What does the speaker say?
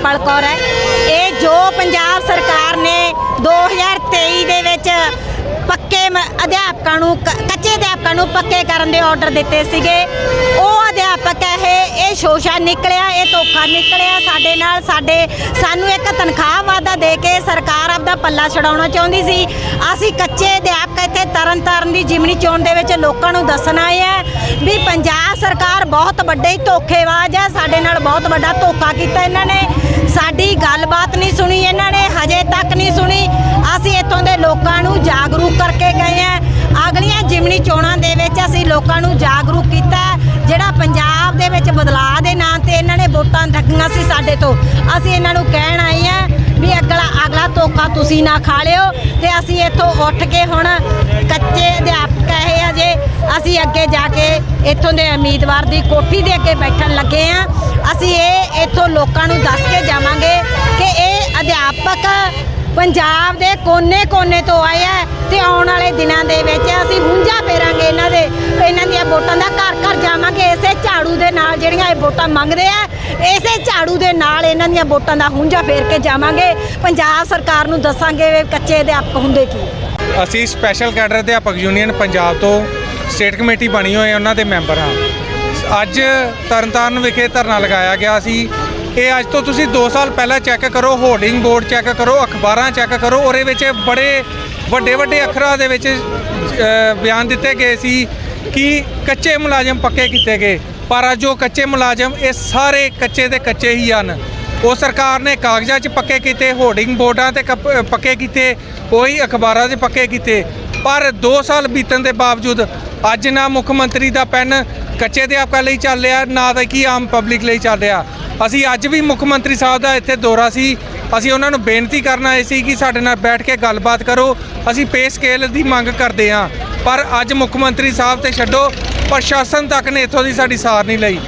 ਹਰਪਲ ਕੌਰ ਹੈ। ਇਹ ਜੋ ਪੰਜਾਬ ਸਰਕਾਰ ਨੇ 2023 ਦੇ ਵਿੱਚ ਪੱਕੇ ਅਧਿਆਪਕਾਂ ਨੂੰ ਕ- ਕੱਚੇ ਅਧਿਆਪਕਾਂ ਨੂੰ ਪੱਕੇ ਕਰਨ ਦੇ ਆਰਡਰ ਦਿੱਤੇ ਸੀਗੇ। ਉਹ ਅਧਿਆਪਕ ਇਹ ਇਹ ਸ਼ੋਸ਼ਾ ਨਿਕਲਿਆ, ਇਹ ਧੋਖਾ ਨਿਕਲਿਆ ਸਾਡੇ ਨਾਲ, ਸਾਡੇ, ਸਾਨੂੰ ਇੱਕ ਤਨਖਾਹ ਵਾਅਦਾ ਦੇ ਕੇ ਸਰਕਾਰ ਆਪਦਾ ਪੱਲਾ ਛਡਾਉਣਾ ਚਾਹੁੰਦੀ ਸੀ। ਅਸੀਂ ਕੱਚੇ ਅਧਿਆਪਕ ਇੱਥੇ ਤਰਨ ਤਾਰਨ ਦੀ ਜਿਮਨੀ ਚੋਣ ਦੇ ਵਿੱਚ ਲੋਕਾਂ ਨੂੰ ਦੱਸਣਾ ਆਏ ਆ ਵੀ ਪੰਜਾਬ ਸਰਕਾਰ ਬਹੁਤ ਵੱਡੇ ਧੋਖੇਬਾਜ਼ ਹੈ ਸਾਡੇ ਨਾਲ ਬਹੁਤ ਵੱਡਾ ਧੋਖਾ ਕੀਤਾ ਇਹਨਾਂ ਨੇ। ਸਾਡੀ ਗੱਲਬਾਤ ਨਹੀਂ ਸੁਣੀ ਇਹਨਾਂ ਨੇ, ਹਜੇ ਤੱਕ ਨਹੀਂ ਸੁਣੀ। ਅਸੀਂ ਇੱਥੋਂ ਦੇ ਲੋਕਾਂ ਨੂੰ ਜਾਗਰੂਕ ਕਰਕੇ ਗਏ ਆ। ਅਗਲੀਆਂ ਜਿਮਨੀ ਚੋਣਾਂ ਦੇ ਵਿੱਚ ਅਸੀਂ ਲੋਕਾਂ ਨੂੰ ਜਾਗਰੂਕ ਕੀਤਾ, ਜਿਹੜਾ ਪੰਜਾਬ ਦੇ ਵਿੱਚ ਬਦਲਾਅ ਦੇ ਨਾਂ ਤੇ ਇਹਨਾਂ ਨੇ ਵੋਟਾਂ ਠੱਗੀਆਂ ਸੀ ਸਾਡੇ ਤੋਂ। ਅਸੀਂ ਇਹਨਾਂ ਨੂੰ ਕਹਿਣ ਆਏ ਆ ਵੀ ਅਗਲਾ ਅਗਲਾ ਧੋਖਾ ਤੁਸੀਂ ਨਾ ਖਾ ਲਿਓ ਤੇ ਅਸੀਂ ਇੱਥੋਂ ਉੱਠ ਕੇ ਹੁਣ ਕੱਚੇ ਅਧਿਆਪਕ ਇਹ ਆ ਜੇ ਅਸੀਂ ਅੱਗੇ ਜਾ ਕੇ ਇੱਥੋਂ ਦੇ ਉਮੀਦਵਾਰ ਦੀ ਕੋਠੀ ਦੇ ਅੱਗੇ ਬੈਠਣ ਲੱਗੇ ਆ। ਅਸੀਂ ਇਹ ਇੱਥੋਂ ਲੋਕਾਂ ਨੂੰ ਦੱਸ ਕੇ ਜਾਵਾਂਗੇ ਕਿ ਇਹ ਅਧਿਆਪਕ ਪੰਜਾਬ ਦੇ ਕੋਨੇ-ਕੋਨੇ ਤੋਂ ਆਏ ਆ ਤੇ ਆਉਣ ਵਾਲੇ ਦਿਨਾਂ ਦੇ ਵਿੱਚ ਅਸੀਂ ਹੁੰਜਾ ਫੇਰਾਂਗੇ ਇਹਨਾਂ ਦੇ ਇਹਨਾਂ ਦੀਆਂ ਵੋਟਾਂ ਦਾ ਘਰ ਇਸੇ ਝਾੜੂ ਦੇ ਨਾਲ ਜਿਹੜੀਆਂ ਇਹ ਵੋਟਾਂ ਮੰਗਦੇ ਆ, ਇਸੇ ਝਾੜੂ ਦੇ ਨਾਲ ਇਹਨਾਂ ਦੀਆਂ ਵੋਟਾਂ ਦਾ ਹੁੰਜਾ ਫੇਰ ਕੇ ਜਾਵਾਂਗੇ। ਪੰਜਾਬ ਸਰਕਾਰ ਨੂੰ ਦੱਸਾਂਗੇ ਕੱਚੇ ਅਧਿਆਪਕ ਹੁੰਦੇ ਕੀ। ਅਸੀਂ ਸਪੈਸ਼ਲ ਕੈਡਰ ਅਧਿਆਪਕ ਯੂਨੀਅਨ ਪੰਜਾਬ ਤੋਂ ਸਟੇਟ ਕਮੇਟੀ ਬਣੀ ਹੋਈ ਹੈ ਉਹਨਾਂ ਦੇ ਮੈਂਬਰ ਹਾਂ। ਅੱਜ ਤਰਨਤਾਰਨ ਵਿਖੇ ਧਰਨਾ ਲਗਾਇਆ ਗਿਆ ਸੀ। ਇਹ ਅੱਜ ਤੋਂ ਤੁਸੀਂ 2 ਸਾਲ ਪਹਿਲਾਂ ਚੈੱਕ ਕਰੋ ਹੋਰਡਿੰਗ ਬੋਰਡ ਚੈੱਕ ਕਰੋ, ਅਖਬਾਰਾਂ ਚੈੱਕ ਕਰੋ, ਉਹਦੇ ਵਿੱਚ ਬੜੇ ਵੱਡੇ ਵੱਡੇ ਅੱਖਰਾਂ ਦੇ ਵਿੱਚ ਬਿਆਨ ਦਿੱਤੇ ਗਏ ਸੀ। ਕਿ ਕੱਚੇ ਮੁਲਾਜ਼ਮ ਪੱਕੇ ਕੀਤੇ ਗਏ। ਪਰ ਅੱਜ ਉਹ ਕੱਚੇ ਮੁਲਾਜ਼ਮ ਇਹ ਸਾਰੇ ਕੱਚੇ ਦੇ ਕੱਚੇ ਹੀ ਹਨ। ਉਹ ਸਰਕਾਰ ਨੇ ਕਾਗਜ਼ਾਂ 'ਚ ਪੱਕੇ ਕੀਤੇ ਹੋਰਡਿੰਗ ਬੋਰਡਾਂ ਤੇ ਕੱਪ- ਪੱਕੇ ਕੀਤੇ, ਉਹੀ ਅਖਬਾਰਾਂ 'ਚ ਪੱਕੇ ਕੀਤੇ। ਪਰ 2 ਸਾਲ ਬੀਤਣ ਦੇ ਬਾਵਜੂਦ ਅੱਜ ਨਾ ਮੁੱਖ ਮੰਤਰੀ ਦਾ ਪੈਨ ਕੱਚੇ ਅਧਿਆਪਕਾਂ ਲਈ ਚੱਲ ਰਿਹਾ, ਨਾ ਤਾਂ ਕਿ ਆਮ ਪਬਲਿਕ ਲਈ ਚੱਲ ਰਿਹਾ। ਅਸੀਂ ਅੱਜ ਵੀ ਮੁੱਖ ਮੰਤਰੀ ਸਾਹਿਬ ਦਾ ਇੱਥੇ ਦੌਰਾ ਸੀ। ਅਸੀਂ ਉਹਨਾਂ ਨੂੰ ਬੇਨਤੀ ਕਰਨ ਆਏ ਸੀ ਕਿ ਸਾਡੇ ਨਾਲ ਬੈਠ ਕੇ ਗੱਲਬਾਤ ਕਰੋ। ਅਸੀਂ ਪੇ ਸਕੇਲ ਦੀ ਮੰਗ ਕਰਦੇ ਹਾਂ। ਪਰ ਅੱਜ ਮੁੱਖ ਮੰਤਰੀ ਸਾਹਿਬ ਤੇ ਛੱਡੋ, ਪ੍ਰਸ਼ਾਸਨ ਤੱਕ ਨੇ ਇੱਥੋਂ ਦੀ ਸਾਡੀ ਸਾਰ ਨਹੀਂ ਲਈ।